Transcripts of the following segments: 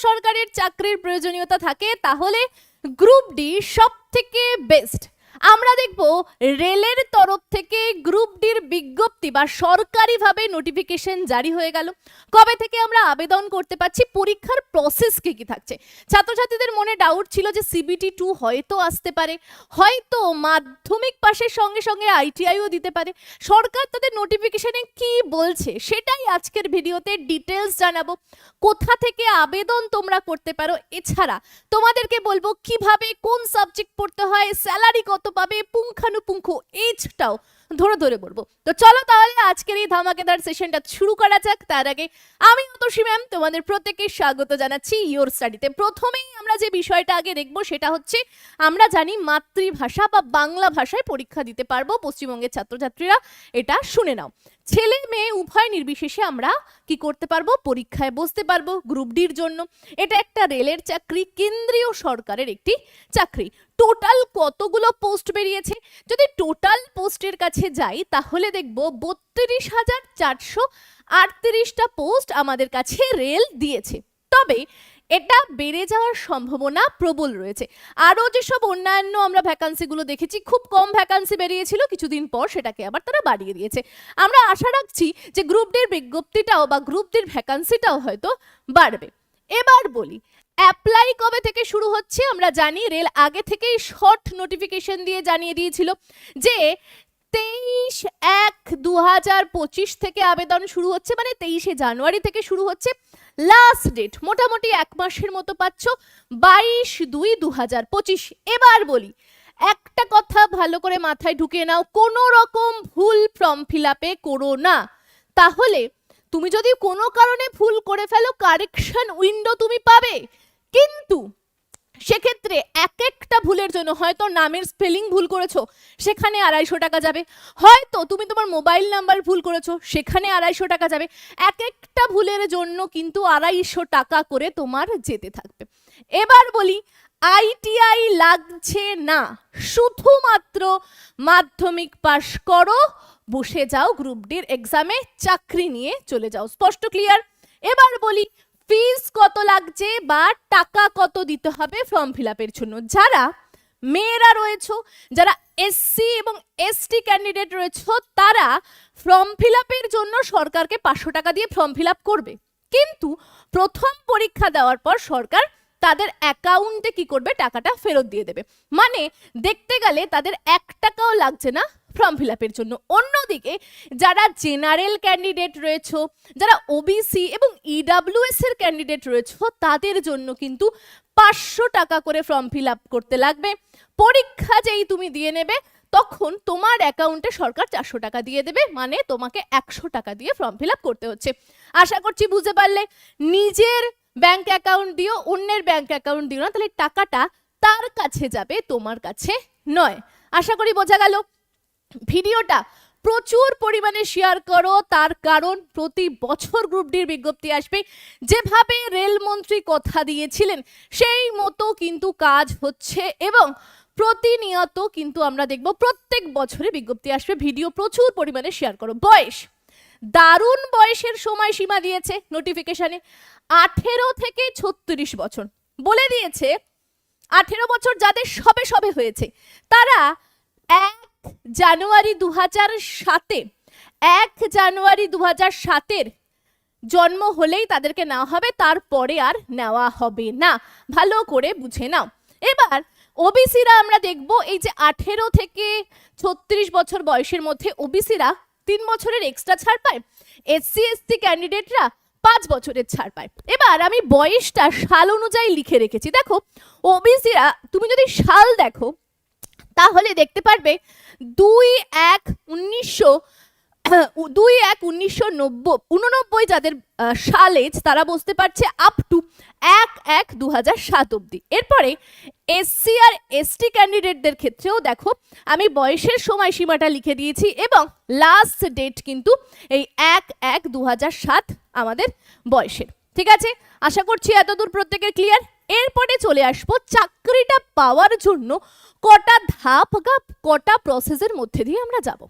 সরকারের চাকরির প্রয়োজনীয়তা থাকে তাহলে গ্রুপ ডি সব থেকে বেস্ট আমরা দেখব রেলের তরফ থেকে গ্রুপ ডির বিজ্ঞপ্তি বা সরকারিভাবে নোটিফিকেশন জারি হয়ে গেল। কবে থেকে আমরা আবেদন করতে পারছি, পরীক্ষার প্রসেস কি কি থাকছে? ছাত্রছাত্রীদের মনে ডাউট ছিল যে সিবিটি টু হয়তো আসতে পারে, হয়তো মাধ্যমিক পাশের সঙ্গে সঙ্গে আইটিআইও দিতে পারে। সরকার তাদের নোটিফিকেশনে কি বলছে সেটাই আজকের ভিডিওতে ডিটেলস জানাব। কোথা থেকে আবেদন তোমরা করতে পারো? এছাড়া তোমাদেরকে বলব কীভাবে কোন সাবজেক্ট পড়তে হয় স্যালারি কত পাবে পুঙ্খানুপুঙ্খ এজটাও ধরে ধরে বলব। তো চলো তাহলে আজকের এই ধামাকেদার সেশনটা শুরু করা যাক। তার আগে আমি অতসী ম্যাম তোমাদের প্রত্যেককে স্বাগত জানাচ্ছি ইয়োর স্টাডিতে প্রথমেই আমরা যে বিষয়টা আগে দেখব সেটা হচ্ছে, আমরা জানি মাতৃভাষা বা বাংলা ভাষায় পরীক্ষা দিতে পারব পশ্চিমবঙ্গের ছাত্রছাত্রীরা। এটা শুনে নাও। ছেলে মেয়ে, উভয় নির্বিশেষে আমরা কি করতে পারব? পরীক্ষায় বসতে পারব গ্রুপ ডির জন্য। এটা একটা রেলের চাকরি, কেন্দ্রীয় সরকারের একটি চাকরি। টোটাল কতগুলো পোস্ট বেরিয়েছে? যদি টোটাল পোস্টের কাছে যাই, তাহলে দেখব বত্রিশ হাজার চারশো আটত্রিশটা পোস্ট আমাদের কাছে রেল দিয়েছে। তবে এটা বেড়ে যাওয়ার সম্ভাবনা প্রবল রয়েছে। আরও যেসব অন্যান্য আমরা ভ্যাকান্সিগুলো দেখেছি, খুব কম ভ্যাকান্সি বেরিয়েছিল, কিছুদিন পর সেটাকে আবার তারা বাড়িয়ে দিয়েছে। আমরা আশা রাখছি যে গ্রুপ ডির বিজ্ঞপ্তিটাও বা গ্রুপ ডির ভ্যাকান্সিটাও হয়তো বাড়বে। এবার বলি অ্যাপ্লাই কবে থেকে শুরু হচ্ছে আমরা জানি রেল আগে থেকেই শর্ট নোটিফিকেশন দিয়ে জানিয়ে দিয়েছিল যে তেইশ এক দু হাজার পঁচিশ থেকে আবেদন শুরু হচ্ছে মানে তেইশে জানুয়ারি থেকে শুরু হচ্ছে। লাস্ট ডেট মোটামুটি এক মাসের মতো পাচ্ছ, বাইশ দুই দু হাজার পঁচিশ। এবার বলি, একটা কথা ভালো করে মাথায় ঢুকে নাও, কোনো রকম ভুল ফর্ম ফিল আপে করো না। তাহলে তুমি যদি কোনো কারণে ভুল করে ফেলো কারেকশন উইন্ডো তুমি পাবে। কিন্তু সেক্ষেত্রে এক একটা ভুলের জন্য হয়তো নামের স্পেলিং ভুল করেছ, সেখানে আড়াইশো টাকা যাবে। হয়তো তুমি তোমার মোবাইল নাম্বার ভুল করেছ, সেখানে আড়াইশো টাকা যাবে। এক একটা ভুলের জন্য কিন্তু আড়াইশো টাকা করে তোমার যেতে থাকবে। এবার বলি আইটিআই লাগছে না। শুধুমাত্র মাধ্যমিক পাশ করো, বসে যাও গ্রুপ ডির এক্সামে চাকরি নিয়ে চলে যাও। স্পষ্ট ক্লিয়ার এবার বলি ফিস কত লাগছে বা টাকা কত দিতে হবে ফর্ম ফিল আপের জন্য? যারা মেয়েরা রয়েছো, যারা এসসি এবং এসটি ক্যান্ডিডেট রয়েছো, তারা ফর্ম ফিল আপের জন্য সরকারকে পাঁচশো টাকা দিয়ে ফর্ম ফিল আপ করবে। কিন্তু প্রথম পরীক্ষা দেওয়ার পর সরকার তাদের অ্যাকাউন্টে কি করবে? টাকাটা ফেরত দিয়ে দেবে। মানে দেখতে গেলে তাদের এক টাকাও লাগছে না। ফর্ম ফিল আপের জন্য অন্যদিকে, যারা জেনারেল ক্যান্ডিডেট রয়েছে, যারা ওবিসি এবং ইডাব্লিউএস এর ক্যান্ডিডেট রয়েছে, তাদের জন্য কিন্তু পাঁচশো টাকা করে ফর্ম ফিল আপ করতে লাগবে। পরীক্ষা যেই তুমি দিয়ে নেবে, তখন তোমার অ্যাকাউন্টে সরকার চারশো টাকা দিয়ে দেবে মানে তোমাকে একশো টাকা দিয়ে ফর্ম ফিল আপ করতে হচ্ছে। আশা করছি বুঝতে পারলে, নিজের ব্যাংক অ্যাকাউন্ট দিও, অন্যের ব্যাংক অ্যাকাউন্ট দিও না, তাহলে টাকাটা তার কাছে যাবে, তোমার কাছে নয়। আশা করি বোঝা গেল। ভিডিওটা প্রচুর পরিমাণে শেয়ার করো। তার কারণ প্রতি বছর গ্রুপ ডির বিজ্ঞপ্তি আসবে। যেভাবে রেলমন্ত্রী কথা দিয়েছিলেন, সেই মতো কিন্তু কাজ হচ্ছে এবং প্রতিনিয়ত কিন্তু আমরা দেখব প্রত্যেক বছরে বিজ্ঞপ্তি আসবে। ভিডিও প্রচুর পরিমাণে শেয়ার করো। বয়স, দারুণ বয়সের সময়সীমা দিয়েছে নোটিফিকেশনে আঠেরো থেকে ছত্রিশ বছর। বলে দিয়েছে, আঠেরো বছর যাদের সবে সবে হয়েছে, তারা এক জানুয়ারি দু হাজার সাতে, এক জানুয়ারি দু হাজার সাতের জন্ম হলেই তাদেরকে নেওয়া হবে, তারপরে আর নেওয়া হবে না। ভালো করে বুঝে নাও। এবার ওবিসিরা আমরা দেখব, এই যে আঠেরো থেকে ছত্রিশ বছর বয়সের মধ্যে ওবিসিরা তিন বছরের এক্সট্রা ছাড় পায়, এসসি, এসটি ক্যান্ডিডেটরা পাঁচ বছরের ছাড় পায়। এবার আমি বয়সটা সাল অনুযায়ী লিখে রেখেছি। দেখো, ওবিসিরা, তুমি যদি সাল দেখো তাহলে দেখতে পারবে দুই এক উনিশশো, দুই এক উনিশশো নব্বই, উননব্বই যাদের সাল তারা বসতে পারছে আপ টু এক এক দু হাজার সাত অব্দি এরপরে এসসি আর এসটি ক্যান্ডিডেটদের ক্ষেত্রেও দেখো, আমি বয়সের সময়সীমাটা লিখে দিয়েছি এবং লাস্ট ডেট কিন্তু এই এক এক দু হাজার সাত আমাদের বয়সের। ঠিক আছে? আশা করছি এতদূর প্রত্যেকের ক্লিয়ার এরপরে চলে আসব চাকরিটা পাওয়ার জন্য কটা ধাপ বা কটা প্রসেসের মধ্যে দিয়ে আমরা যাব।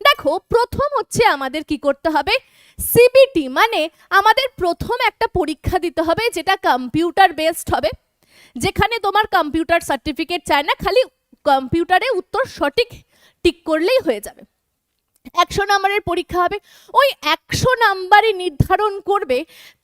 দেখো, প্রথম হচ্ছে আমাদের কি করতে হবে? সিবিটি মানে আমাদের প্রথম একটা পরীক্ষা দিতে হবে যেটা কম্পিউটার বেসড হবে। যেখানে তোমার কম্পিউটার সার্টিফিকেট চায় না, খালি কম্পিউটারে উত্তর সঠিক টিক করলেই হয়ে যাবে। একশো নাম্বারের পরীক্ষা হবে। ওই একশো নাম্বারে নির্ধারণ করবে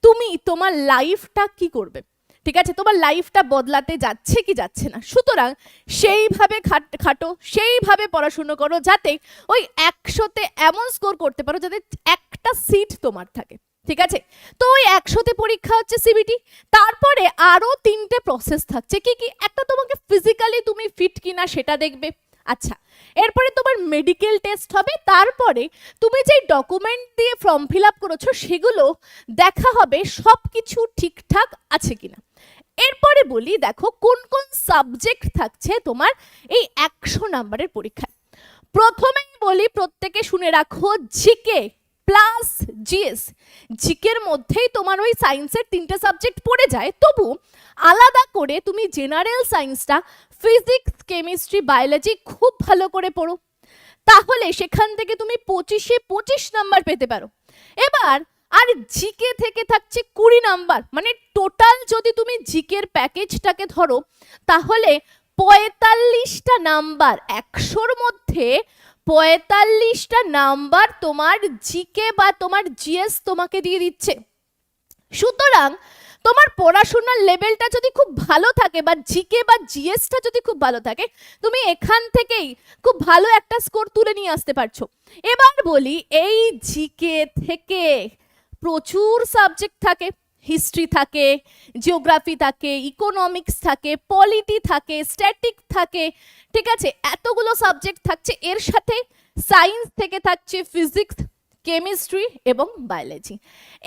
তুমি তোমার লাইফটা কি করবে। ঠিক আছে, তোমার লাইফটা বদলাতে যাচ্ছে কি যাচ্ছে না। সুতরাং সেইভাবে খাট- সেইভাবে পড়াশুনো করো যাতে ওই একশোতে এমন স্কোর করতে পারো যাতে একটা সিট তোমার থাকে। ঠিক আছে? তো ওই একশোতে পরীক্ষা হচ্ছে সিবিটি তারপরে আরও তিনটে প্রসেস থাকছে। কি কি? একটা তোমাকে ফিজিক্যালি তুমি ফিট কিনা সেটা দেখবে। আচ্ছা এরপরে তোমার মেডিকেল টেস্ট হবে, তারপরে তুমি যে ডকুমেন্ট দিয়ে ফর্ম ফিল আপ করেছ সেগুলো দেখা হবে সব কিছু ঠিকঠাক আছে কিনা। এরপরে বলি, দেখো কোন কোন সাবজেক্ট থাকছে তোমার এই একশো নাম্বারের পরীক্ষায়। প্রথমেই বলি, প্রত্যেকে শুনে রাখো জিকে প্লাস জিএস, জিকের মধ্যেই তোমার ওই সায়েন্সের তিনটে সাবজেক্ট পড়ে যায়, তবু আলাদা করে তুমি জেনারেল সায়েন্সটা ফিজিক্স, কেমিস্ট্রি, বায়োলজি খুব ভালো করে পড়ো। তাহলে সেখান থেকে তুমি পঁচিশে পঁচিশ নাম্বার পেতে পারো। এবার আর জিকে থেকে থাকছে কুড়ি নাম্বার মানে টোটাল যদি তুমি জিকের প্যাকেজটাকে ধরো, তাহলে পঁয়তাল্লিশটা নাম্বার একশোর মধ্যে পঁয়তাল্লিশটা নাম্বার তোমার জিকে বা তোমার জিএস তোমাকে দিয়ে দিচ্ছে। সুতরাং তোমার পড়াশোনার লেভেলটা যদি খুব ভালো থাকে বা জিকে বা জিএসটা যদি খুব ভালো থাকে, তুমি এখান থেকেই খুব ভালো একটা স্কোর তুলে নিয়ে আসতে পারছ। এবার বলি এই জিকে থেকে প্রচুর সাবজেক্ট থাকে। হিস্ট্রি থাকে জিওগ্রাফি থাকে ইকোনমিক্স থাকে পলিটি থাকে স্ট্যাটিক থাকে ঠিক আছে? এতগুলো সাবজেক্ট থাকছে, এর সাথে সায়েন্স থেকে থাকছে ফিজিক্স কেমিস্ট্রি এবং বায়োলজি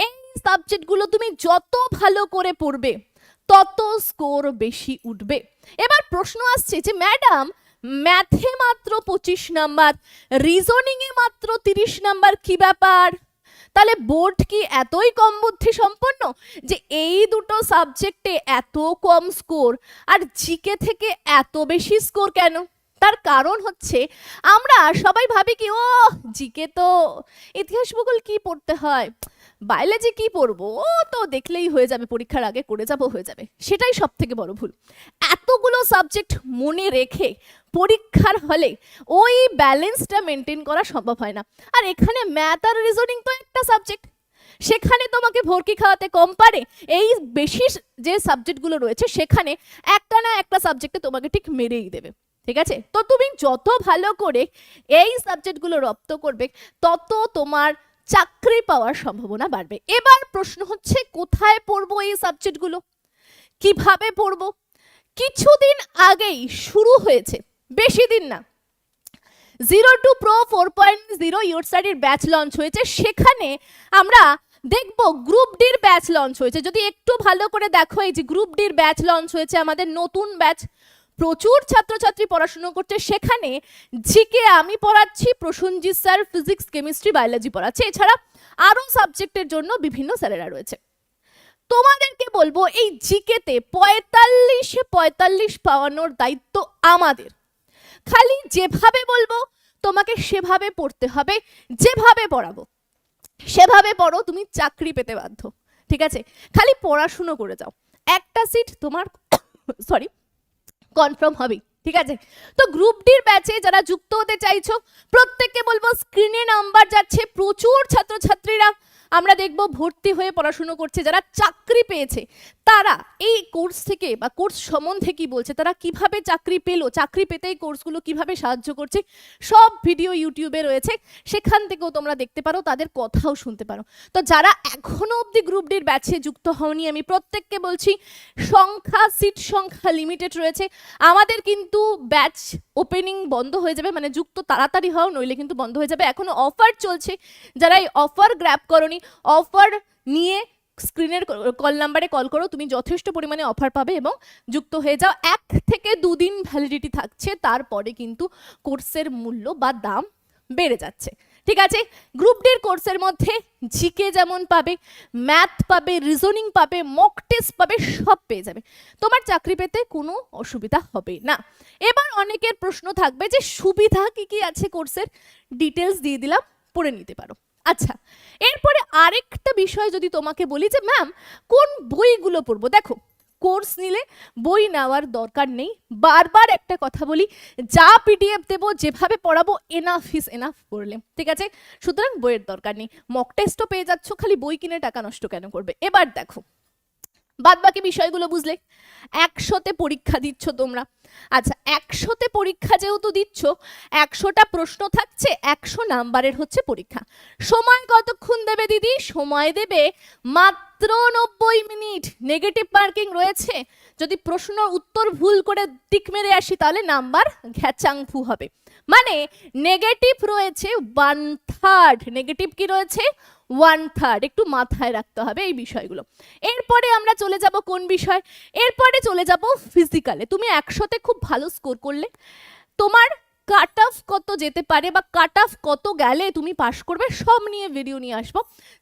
এই সাবজেক্টগুলো তুমি যত ভালো করে পড়বে, তত স্কোর বেশি উঠবে। এবার প্রশ্ন আসছে যে ম্যাডাম ম্যাথে মাত্র পঁচিশ নাম্বার রিজনিংয়ে মাত্র তিরিশ নাম্বার কি ব্যাপার? তাহলে বোর্ড কি এতই কম বুদ্ধি সম্পন্ন যে এই দুটো সাবজেক্টে এত কম স্কোর আর জিকে থেকে এত বেশি স্কোর কেন? তার কারণ হচ্ছে আমরা সবাই ভাবি কি, ও, জিকে তো ইতিহাস ভূগোল কি পড়তে হয়? বায়োলজি কি পড়ব? ও, তো দেখলেই হয়ে যাবে, পরীক্ষার আগে করে যাব, হয়ে যাবে। সেটাই সব থেকে বড় ভুল। এতগুলো সাবজেক্ট মনে রেখে পরীক্ষার হলে ওই ব্যালেন্সটা মেনটেন করা সম্ভব হয় না। আর এখানে ম্যাথ আর রিজনিং তো একটা সাবজেক্ট সেখানে তোমাকে ভর্তি খাওয়াতে কম পারে। এই বেশি যে সাবজেক্টগুলো রয়েছে, সেখানে একটা না একটা সাবজেক্টে তোমাকে ঠিক মেরেই দেবে। ঠিক আছে? তো তুমি যত ভালো করে এই সাবজেক্টগুলো রপ্ত করবে, তত তোমার চাকরি পাওয়ার সম্ভাবনা বাড়বে। এবার প্রশ্ন হচ্ছে, কোথায় পড়ব এই সাবজেক্টগুলো কীভাবে পড়ব? কিছুদিন আগেই শুরু হয়েছে, বেশি দিন না। Zero to pro four point zero your স্টাডির ব্যাচ লঞ্চ হয়েছে, সেখানে আমরা দেখব গ্রুপ ডির ব্যাচ লঞ্চ হয়েছে। যদি একটু ভালো করে দেখো, এই যে গ্রুপ ডির ব্যাচ লঞ্চ হয়েছে, আমাদের নতুন ব্যাচ, প্রচুর ছাত্রছাত্রী পড়াশুনো করছে, সেখানে জিকে আমি পড়াচ্ছি Prasenjit sir physics, chemistry, biology পড়াচ্ছে। এছাড়া আরও সাবজেক্টের জন্য বিভিন্ন স্যারেরা রয়েছে। তোমাদেরকে বলব, এই জিকেতে পঁয়তাল্লিশে পঁয়তাল্লিশ পাওয়ানোর দায়িত্ব আমাদের। খালি যেভাবে বলব, তোমাকে সেভাবে পড়তে হবে, যেভাবে পড়াবো, সেভাবে পড়ো, তুমি চাকরি পেতে বাধ্য, ঠিক আছে? খালি পড়াশুনো করে যাও। একটা সিট তোমার সরি কনফার্ম হবেই, ঠিক আছে? তো গ্রুপ ডির ব্যাচে যারা যুক্ত হতে চাইছো, প্রত্যেককে বলব স্ক্রিনে নাম্বার যাচ্ছে, প্রচুর ছাত্রছাত্রীরা আমরা দেখব ভর্তি হয়ে পড়াশুনো করছে যারা চাকরি পেয়েছে। তারা এই কোর্স থেকে বা কোর্স সম্বন্ধে কি বলছে? তারা কীভাবে চাকরি পেল? চাকরি পেতে এই কোর্সগুলো কীভাবে সাহায্য করছে? সব ভিডিও ইউটিউবে রয়েছে। সেখান থেকেও তোমরা দেখতে পারো, তাদের কথাও শুনতে পারো। তো যারা এখনও অবধি গ্রুপ ডির ব্যাচে যুক্ত হওনি, আমি প্রত্যেককে বলছি, সংখ্যা সিট সংখ্যা লিমিটেড রয়েছে। আমাদের কিন্তু ব্যাচ ওপেনিং বন্ধ হয়ে যাবে মানে যুক্ত তাড়াতাড়ি হও, নইলে কিন্তু বন্ধ হয়ে যাবে। এখনও অফার চলছে। যারা এই অফার গ্র্যাব করনি অফার নিয়ে স্ক্রিনের কল নাম্বারে কল করো, তুমি যথেষ্ট পরিমাণে অফার পাবে এবং যুক্ত হয়ে যাও। এক থেকে দুদিন ভ্যালিডিটি থাকছে, তারপরে কিন্তু কোর্সের মূল্য বা দাম বেড়ে যাচ্ছে। ঠিক আছে? গ্রুপ ডির কোর্সের মধ্যে জিকে যেমন পাবে ম্যাথ পাবে রিজনিং পাবে মক টেস্ট পাবে, সব পেয়ে যাবে। তোমার চাকরি পেতে কোনো অসুবিধা হবে না। এবার অনেকের প্রশ্ন থাকবে যে সুবিধা কি কি আছে কোর্সের ডিটেলস দিয়ে দিলাম, পড়ে নিতে পারো। আচ্ছা এরপরে আরেকটা বিষয় যদি তোমাকে বলি যে, ম্যাম, কোন বইগুলো পড়ব? দেখো, কোর্স নিলে বই নেওয়ার দরকার নেই। বারবার একটা কথা বলি, যা পিডিএফ দেবো, যেভাবে পড়াবো এনাফ ইস এনাফ পড়লে, ঠিক আছে? সুতরাং বইয়ের দরকার নেই। মক টেস্টও পেয়ে যাচ্ছ, খালি বই কিনে টাকা নষ্ট কেন করবে? এবার দেখো বাদ বাকি বিষয়গুলো বুঝলে। একশোতে পরীক্ষা দিচ্ছ তোমরা। আচ্ছা একশোতে পরীক্ষা যেহেতু দিচ্ছ, একশোটা প্রশ্ন থাকছে, একশো নাম্বারের হচ্ছে পরীক্ষা। সময় কতক্ষণ দেবে দিদি? সময় দেবে মাত্র নব্বই মিনিট। নেগেটিভ মার্কিং রয়েছে। যদি প্রশ্ন উত্তর ভুল করে টিক মেরে আসি, তাহলে নাম্বার ঘ্যাচাংফু হবে। মানে নেগেটিভ রয়েছে ওয়ান থার্ড নেগেটিভ কি রয়েছে? ওয়ান থার্ড একটু মাথায় রাখতে হবে এই বিষয়গুলো। এরপরে আমরা চলে যাব কোন বিষয়? এরপরে চলে যাব ফিজিক্যালে তুমি একশোতে খুব ভালো স্কোর করলে। তোমার কাট অফ কত যেতে পারে বা কাট অফ কত গেলে তুমি পাশ করবে, সব নিয়ে ভিডিও নিয়ে আসব।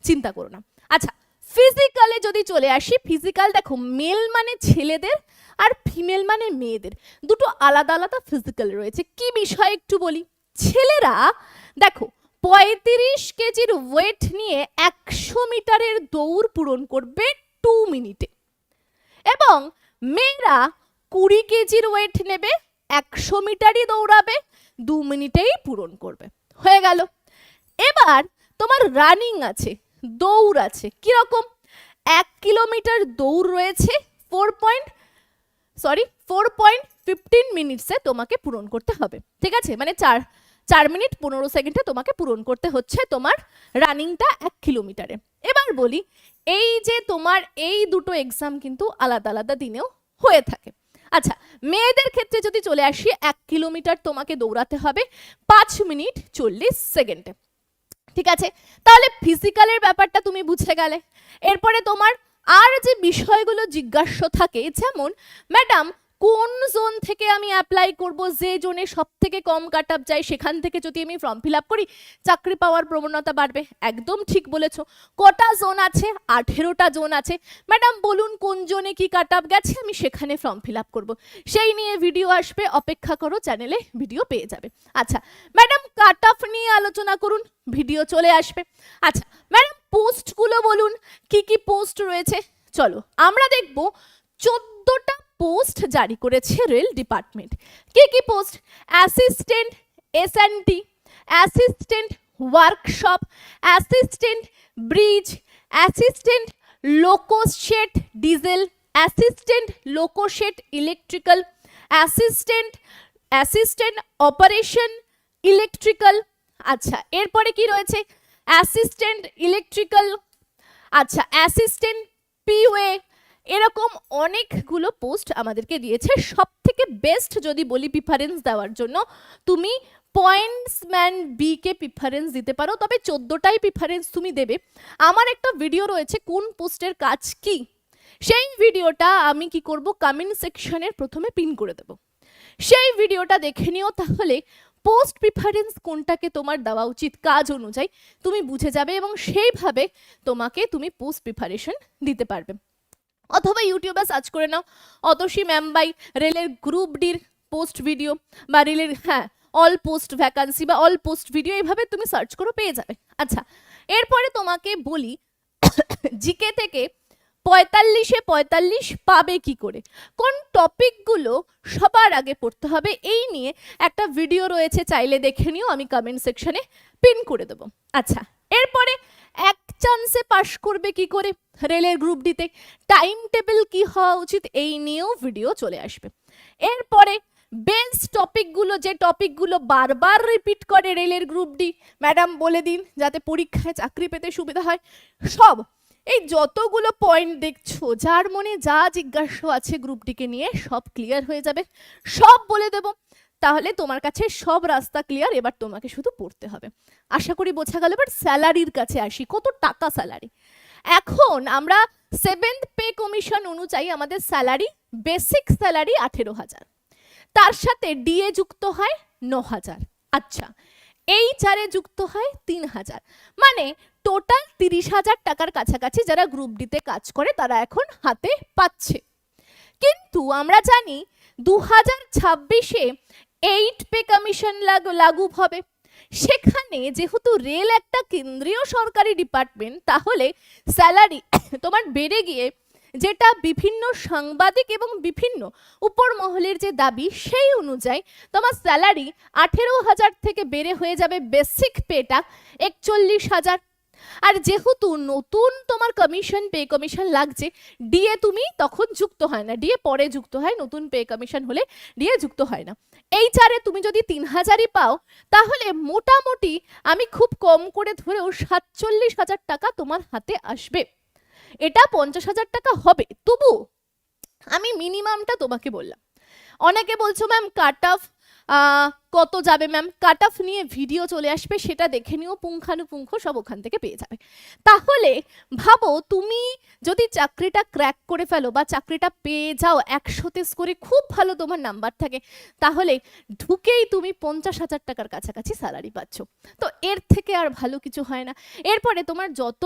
চিন্তা করো না। আচ্ছা ফিজিক্যালে যদি চলে আসি ফিজিক্যাল দেখো মেল মানে ছেলেদের আর ফিমেল মানে মেয়েদের। দুটো আলাদা আলাদা ফিজিক্যাল রয়েছে। কি বিষয় একটু বলি? ছেলেরা, দেখো পঁয়ত্রিশ কেজির ওয়েট নিয়ে একশো মিটারের দৌড় পূরণ করবে টু মিনিটে এবং মেয়েরা কুড়ি কেজির ওয়েট নেবে, একশো মিটারই দৌড়াবে, দু মিনিটেই পূরণ করবে। হয়ে গেল। এবার তোমার রানিং আছে, দৌড় আছে, কীরকম? এক কিলোমিটার দৌড় রয়েছে four point sorry four point fifteen মিনিটসে তোমাকে পূরণ করতে হবে। ঠিক আছে? মানে চার চার মিনিট পনেরো সেকেন্ডে তোমাকে পূরণ করতে হচ্ছে তোমার রানিংটা এক কিলোমিটারে। এবার বলি, এই যে তোমার এই দুটো এক্সাম কিন্তু আলাদা আলাদা দিনেও হয়ে থাকে। আচ্ছা মেয়েদের ক্ষেত্রে যদি চলে আসি, এক কিলোমিটার তোমাকে দৌড়াতে হবে পাঁচ মিনিট চল্লিশ সেকেন্ডে। ঠিক আছে? তাহলে ফিজিক্যালের ব্যাপারটা তুমি বুঝে গেলে। এরপরে তোমার আর যে বিষয়গুলো জিজ্ঞাস্য থাকে, যেমন, ম্যাডাম কোন জোন থেকে আমি অ্যাপ্লাই করব, যে জোনে সব থেকে কম কাট আপ যায়, সেখান থেকে যদি আমি ফর্ম ফিল আপ করি, চাকরি পাওয়ার প্রবণতা বাড়বে। একদম ঠিক বলেছ। কটা জোন আছে? আঠেরোটা জোন আছে। ম্যাডাম বলুন কোন জোনে কি কাট আপ গেছে? আমি সেখানে ফর্ম ফিল আপ করব। সেই নিয়ে ভিডিও আসবে, অপেক্ষা করো চ্যানেলে ভিডিও পেয়ে যাবে। আচ্ছা ম্যাডাম কাট অফ নিয়ে আলোচনা করুন ভিডিও চলে আসবে। আচ্ছা ম্যাডাম পোস্টগুলো বলুন, কি কি পোস্ট রয়েছে? চলো, আমরা দেখব, চোদ্দটা পোস্ট জারি করেছে রেল ডিপার্টমেন্ট। কি কি post? Assistant S assistant workshop, assistant bridge, assistant loco shed diesel, assistant loco shed electrical, assistant assistant operation electrical. আচ্ছা এরপরে কি রয়েছে? Assistant electrical. আচ্ছা অ্যাসিস্ট্যান্ট পিওয়ে এরকম অনেকগুলো পোস্ট আমাদেরকে দিয়েছে। সব থেকে বেস্ট যদি বলি প্রিফারেন্স দেওয়ার জন্য, তুমি পয়েন্টসম্যান বিকে প্রিফারেন্স দিতে পারো, তবে চোদ্দোটাই প্রিফারেন্স তুমি দেবে। আমার একটা ভিডিও রয়েছে, কোন পোস্টের কাজ কি? সেই ভিডিওটা আমি কি করব? কমেন্ট সেকশনের প্রথমে পিন করে দেব। সেই ভিডিওটা দেখে নিও তাহলে পোস্ট প্রিফারেন্স কোনটাকে তোমার দেওয়া উচিত কাজ অনুযায়ী তুমি বুঝে যাবে এবং সেইভাবে তোমাকে তুমি পোস্ট প্রিপারেশন দিতে পারবে। অথবা ইউটিউবে সার্চ করে নাও, অতসী ম্যাম বাই রেলের গ্রুপ ডির পোস্ট ভিডিও বা রেলের হ্যাঁ অল পোস্ট ভ্যাকান্সি বা অল পোস্ট ভিডিও এইভাবে তুমি সার্চ করো, পেয়ে যাবে। আচ্ছা এরপরে তোমাকে বলি জিকে থেকে পঁয়তাল্লিশে পঁয়তাল্লিশ পাবে কি করে? কোন টপিকগুলো সবার আগে পড়তে হবে, এই নিয়ে একটা ভিডিও রয়েছে, চাইলে দেখে নিও, আমি কমেন্ট সেকশনে পিন করে দেবো। আচ্ছা চান্সে পাশ করবে কি করে? রেলের গ্রুপ ডিতে টাইম টেবিল কি হওয়া উচিত? এই নিয়েও ভিডিও চলে আসবে। এরপরে বেস্ট টপিকগুলো যে টপিকগুলো বারবার রিপিট করে রেলের গ্রুপ ডি ম্যাডাম বলে দিন, যাতে পরীক্ষায় চাকরি পেতে সুবিধা হয়। সব, এই যতগুলো পয়েন্ট দেখছ, যার মনে যা জিজ্ঞাসা আছে গ্রুপ ডিকে নিয়ে, সব ক্লিয়ার হয়ে যাবে। সব বলে দেব। তাহলে তোমার কাছে সব রাস্তা ক্লিয়ার এবার তোমাকে শুধু পড়তে হবে। আশা করি বোঝা গেল, এবার স্যালারির কাছে আসি। কত টাকা স্যালারি? এখন আমরা সেভেন্থ পে কমিশন অনুযায়ী আমাদের স্যালারি বেসিক স্যালারি আঠেরো হাজার। তার সাথে ডিএ যুক্ত হয় ন হাজার। আচ্ছা এই চারে যুক্ত হয় তিন হাজার। মানে টোটাল তিরিশ হাজার টাকার কাছাকাছি যারা গ্রুপ ডিতে কাজ করে, তারা এখন হাতে পাচ্ছে। কিন্তু আমরা জানি দু হাজার ছাব্বিশে এইট পে কমিশন লাগু হবে। সেখানে যেহেতু রেল একটা কেন্দ্রীয় সরকারি ডিপার্টমেন্ট তাহলে স্যালারি তোমার বেড়ে গিয়ে যেটা বিভিন্ন সাংবাদিক এবং বিভিন্ন উপর মহলের যে দাবি, সেই অনুযায়ী তোমার স্যালারি আঠেরো হাজার থেকে বেড়ে হয়ে যাবে বেসিক পেটা একচল্লিশ হাজার। আর যেহেতু নতুন তোমার কমিশন পে কমিশন লাগছে ডিএ তুমি তখন যুক্ত হয় না। ডিএ পরে যুক্ত হয়, নতুন পে কমিশন হলে ডিএ যুক্ত হয় না। এই চারে তুমি যদি তিন হাজারই পাও, তাহলে মোটামুটি আমি খুব কম করে ধরেও সাতচল্লিশ হাজার টাকা তোমার হাতে আসবে। এটা পঞ্চাশ হাজার টাকা হবে। তবু আমি মিনিমামটা তোমাকে বললাম। অনেকে বলছো ম্যাম কাট অফ কত যাবে ম্যাম কাট অফ নিয়ে ভিডিও চলে আসবে, সেটা দেখে নিও, পুঙ্খানুপুঙ্খ সব ওখান থেকে পেয়ে যাবে। তাহলে ভাবো, তুমি যদি চাকরিটা ক্র্যাক করে ফেলো বা চাকরিটা পেয়ে যাও একশো একশোতে স্কোরে খুব ভালো তোমার নাম্বার থাকে, তাহলে ঢুকেই তুমি পঞ্চাশ হাজার টাকার কাছাকাছি স্যালারি পাচ্ছ। তো এর থেকে আর ভালো কিছু হয় না। এরপরে তোমার যত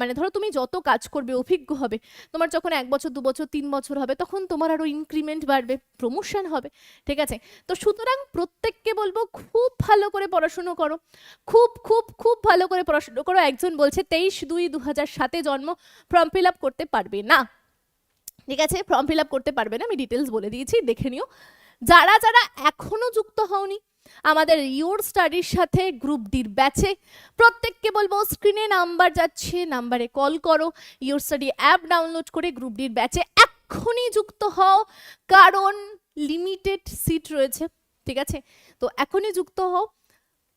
মানে ধরো তুমি যত কাজ করবে, অভিজ্ঞ হবে, তোমার যখন এক বছর, দু বছর, তিন বছর হবে, তখন তোমার আরও ইনক্রিমেন্ট বাড়বে প্রমোশন হবে, ঠিক আছে? তো সুতরাং প্রত্যেককে বলব খুব ভালো করে পড়াশুনো করো। খুব খুব খুব ভালো করে পড়াশুনো করো। একজন বলছে, তেইশ দুই দু সাতে জন্ম। ফর্ম ফিল আপ করতে পারবে না। ঠিক আছে? ফর্ম ফিল আপ করতে পারবে না, আমি ডিটেলস বলে দিয়েছি, দেখে নিও। যারা যারা এখনও যুক্ত হওনি, আমাদের ইওর স্টাডির সাথে গ্রুপ ডির ব্যাচে, প্রত্যেককে বলব, স্ক্রিনে নাম্বার যাচ্ছে, নাম্বারে কল করো। ইওর স্টাডি অ্যাপ ডাউনলোড করে গ্রুপ ডির ব্যাচে এক্ষুনি যুক্ত হও। কারণ লিমিটেড সিট রয়েছে। ঠিক আছে? তো এখনই যুক্ত হও।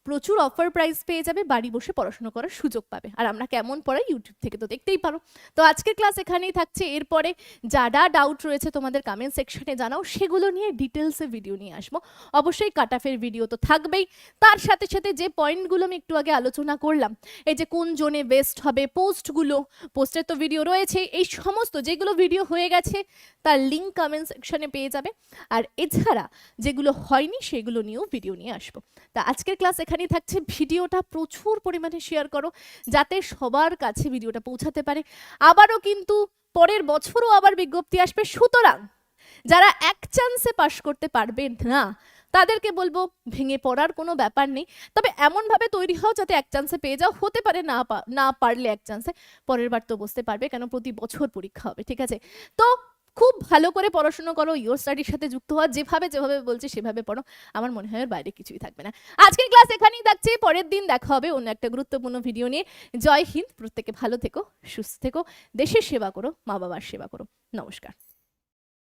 প্রচুর অফার প্রাইস পেয়ে যাবে, বাড়ি বসে পড়াশোনা করার সুযোগ পাবে। আর আমরা কেমন পড়াই ইউটিউব থেকে তো দেখতেই পারো। তো আজকের ক্লাস এখানেই থাকছে। এরপরে যারা ডাউট রয়েছে তোমাদের কমেন্ট সেকশনে জানাও, সেগুলো নিয়ে ডিটেলসে ভিডিও নিয়ে আসব। অবশ্যই কাটাফের ভিডিও তো থাকবেই। তার সাথে সাথে যে পয়েন্টগুলো আমি একটু আগে আলোচনা করলাম, এই যে কোন জোনে বেস্ট হবে পোস্টগুলো পোস্টের তো ভিডিও রয়েছে। এই সমস্ত যেগুলো ভিডিও হয়ে গেছে, তার লিঙ্ক কমেন্ট সেকশনে পেয়ে যাবে। আর এছাড়া যেগুলো হয়নি, সেগুলো নিয়েও ভিডিও নিয়ে আসব। তা আজকের ক্লাস এখানেই থাকছে। ভিডিওটা প্রচুর পরিমাণে শেয়ার করো, যাতে সবার কাছে ভিডিওটা পৌঁছাতে পারে। আবারও কিন্তু পরের বছরও আবার বিজ্ঞপ্তি আসবে। সুতরাং যারা এক চান্সে পাশ করতে পারবে না, তাদেরকে বলব ভেঙে পড়ার কোনো ব্যাপার নেই। তবে এমনভাবে তৈরি হও যাতে এক চান্সে পেয়ে যাও। হতে পারে না না পারলে এক চান্সে পরের বার তো বসতে পারবে কেন? প্রতি বছর পরীক্ষা হবে, ঠিক আছে? তো খুব ভালো করে পড়াশুনো করো ইয়োর স্টাডির সাথে যুক্ত হওয়া যেভাবে যেভাবে বলছে সেভাবে পড়ো। আমার মনে হয় বাইরে কিছুই থাকবে না। আজকের ক্লাস এখানেই থাকছে, পরের দিন দেখা হবে অন্য একটা গুরুত্বপূর্ণ ভিডিও নিয়ে। জয় হিন্দ, প্রত্যেকে ভালো থেকো, সুস্থ থেকো, দেশের সেবা করো মা বাবার সেবা করো। নমস্কার।